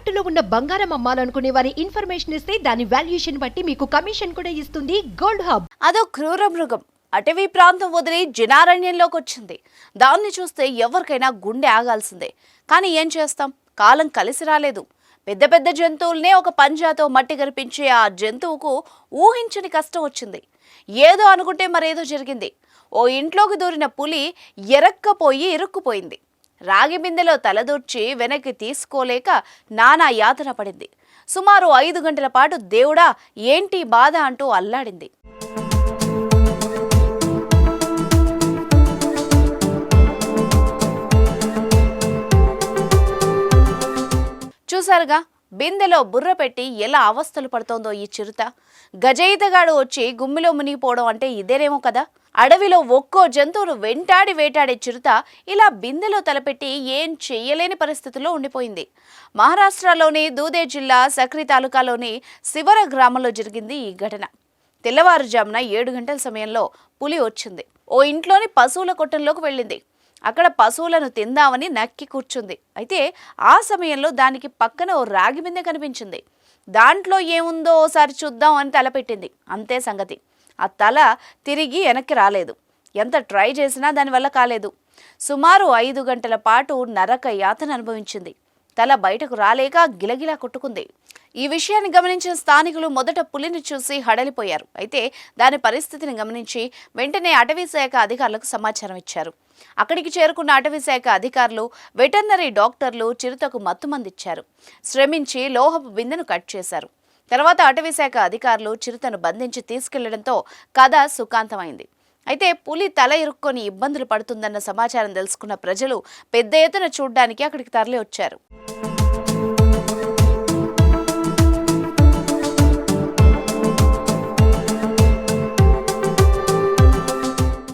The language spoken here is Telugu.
తాకట్టులో ఉన్న బంగారం అమ్మాలనుకునే వారి ఇన్ఫర్మేషన్ ఇస్తే దాని వాల్యుయేషన్ బట్టి మీకు కమిషన్ కూడా ఇస్తుంది గోల్డ్ హబ్. అదో క్రూర మృగం. అటవీ ప్రాంతం వదిలి జనారణ్యంలోకి వచ్చింది. దాన్ని చూస్తే ఎవరికైనా గుండె ఆగాల్సిందే. కానీ ఏం చేస్తాం? కాలం కలిసి రాలేదు. పెద్ద పెద్ద జంతువుల్నే ఒక పంజాతో మట్టి కనిపించే ఆ జంతువుకు ఊహించని కష్టం వచ్చింది. ఏదో అనుకుంటే మరేదో జరిగింది. ఓ ఇంట్లోకి దూరిన పులి ఎరక్కపోయి ఇరుక్కుపోయింది. రాగి బిందెలో తలదూర్చి వెనక్కి తీసుకోలేక నానా యాతన పడింది. సుమారు ఐదు గంటల పాటు దేవుడా ఏంటి బాధ అంటూ అల్లాడింది. చూసారుగా బిందెలో బుర్ర పెట్టి ఎలా అవస్థలు పడుతోందో ఈ చిరుత. గజయితగాడు వచ్చి గుమ్మిలో మునిగిపోవడం అంటే ఇదేనేమో కదా? అడవిలో ఒక్కో జంతువును వెంటాడి వేటాడే చిరుత ఇలా బిందెలో తలపెట్టి ఏం చెయ్యలేని పరిస్థితిలో ఉండిపోయింది. మహారాష్ట్రలోని దూదే జిల్లా సక్రి తాలూకాలోని శివర గ్రామంలో జరిగింది ఈ ఘటన. తెల్లవారుజామున ఏడు గంటల సమయంలో పులి వచ్చింది. ఓ ఇంట్లోని పశువుల కొట్టంలోకి వెళ్ళింది. అక్కడ పశువులను తిందామని నక్కి కూర్చుంది. అయితే ఆ సమయంలో దానికి పక్కన ఓ రాగి బిందె కనిపించింది. దాంట్లో ఏముందో ఓసారి చూద్దాం అని తలపెట్టింది అంతే సంగతి. ఆ తల తిరిగి వెనక్కి రాలేదు. ఎంత ట్రై చేసినా దానివల్ల కాలేదు. సుమారు ఐదు గంటల పాటు నరక యాతన అనుభవించింది. తల బయటకు రాలేక గిలగిలా కొట్టుకుంది. ఈ విషయాన్ని గమనించిన స్థానికులు మొదట పులిని చూసి హడలిపోయారు. అయితే దాని పరిస్థితిని గమనించి వెంటనే అటవీ శాఖ అధికారులకు సమాచారం ఇచ్చారు. అక్కడికి చేరుకున్న అటవీ శాఖ అధికారులు వెటర్నరీ డాక్టర్లు చిరుతకు మత్తుమందిచ్చారు శ్రమించి లోహపు బిందెను కట్ చేశారు. తర్వాత అటవీ శాఖ అధికారులు చిరుతను బంధించి తీసుకెళ్ళడంతో కథ సుఖాంతమైంది. అయితే పులి తల ఇరుక్కొని ఇబ్బందులు పడుతుందన్న సమాచారం తెలుసుకున్న ప్రజలు పెద్ద ఎత్తున చూడ్డానికి అక్కడికి తరలి వచ్చారు